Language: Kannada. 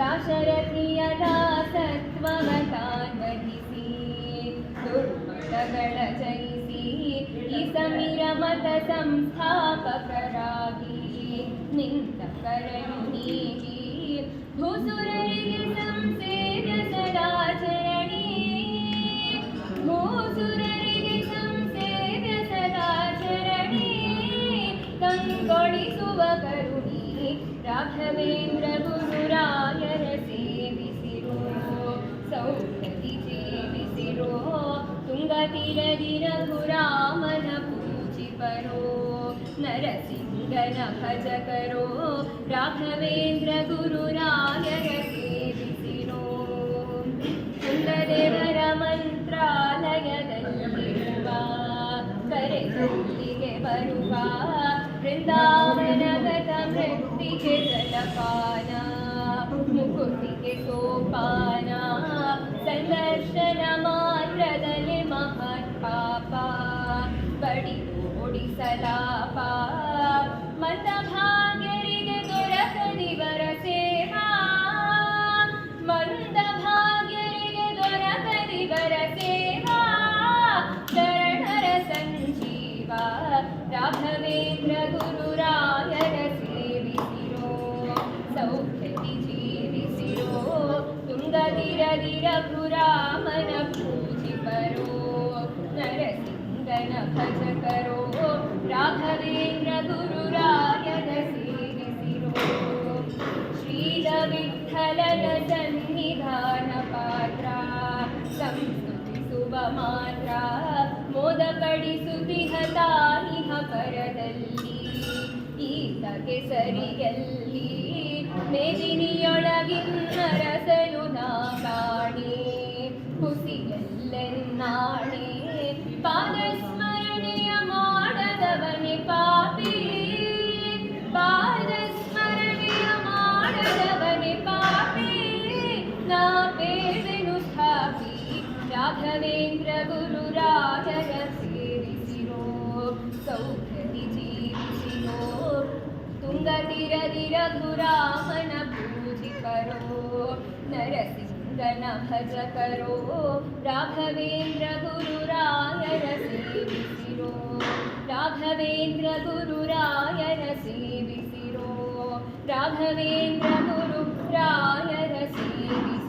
ದಾಶರಥಿಯ ದಾಸತ್ವಮತಾನ್ವಹಿಸಿ ದುರ್ಮತಗಳ ಜಯಿಸಿ, ಈ ಸಮೀರ ಮತ ಸಂಸ್ಥಾಪಕರಾಗಿ ನಿಂತ ಕರಳು ನೀಗಿ ಭೂಸುರರಿಗೆ ಸಂಸೇದ ಸದಾಚರಣಿ, ಭೂಸುರರಿಗೆ ಸಂಸೇದ ಸದಾಚರಣಿ, ಕಂಗೊಳಿಸುವ ಕರುಣಿ, ರಾಘವೇಂದ್ರ ಗುರುರಾಯರ ನರಸಿಂಗನ ಭಜಕರೋ ರಾಘವೇಂದ್ರ ಗುರುರಾಯರ ಸೇವಿಸಿರೋ ಕುಂದದೇವರ ಮಂತ್ರಾಲಯದಲ್ಲಿರುವ ಕರೆದಲ್ಲಿಗೆ ಬರುವ ಬೃಂದಾವನಗತ ಮೃತ್ತಿಗೆ ಜಲಪಾನ ಮುಕುತಿಗೆ ಸೋಪಾನ ಸಂದರ್ಶನ ಮಾತ್ರದಲ್ಲಿ ಮಹತ್ ಪಾಪ ಬಡಿ ಓಡಿಸಲಾಪ ರಾಘವೇಂದ್ರ ಗುರುರಾಯರ ಸೇವಿಸಿರೋ ಸೌಖ್ಯದಿ ಜೀವಿಸಿರೋ ತುಂಗದಿರದಿ ರಘುರಾಮನ ಪೂಜಿಪರೋ, ನರಸಿಂಗನ ಭಜಕರೋ ರಾಘವೇಂದ್ರ ಗುರುರಾಯರ ಸೇವಿಸಿರೋ ಶ್ರೀಲ ವಿಠಲನ ಸನ್ನಿಧಾನ ಪಾತ್ರ ಸಂಸ್ತುತಿಸುವ ಮಾತ್ರ ಮೋದ ಈತಗೆ ಸರಿಯಲ್ಲಿ ಮೇದಿನಿಯೊಳಗಿನ್ನರಸಲು ನಾ ಕಾಣೆ ಹುಸಿಯಲ್ಲೆನ್ನಾಣೆ ಪಾದಸ್ಮರಣೆಯ ಮಾಡದವನೇ ಪಾಪಿ, ಪಾದಸ್ಮರಣೆಯ ಮಾಡದವನೇ ಪಾಪಿ, ನಾ ಬೇವೆನು ಸ್ಥಾಪಿ ರಾಘವೇಂದ್ರ ತುಂಗತಿರದಿ ರಘುರಾಮನ ಪೂಜಿಕರೋ ನರಸಿಂಗನ ಭಜಕರೋ ರಾಘವೇಂದ್ರ ಗುರುರಾಯರ ಸೇವಿಸಿರೋ ರಾಘವೇಂದ್ರ ಗುರುರಾಯರ ಸೇವಿಸಿರೋ ರಾಘವೇಂದ್ರ ಗುರುರಾಯರ ಸೇವಿಸಿರೋ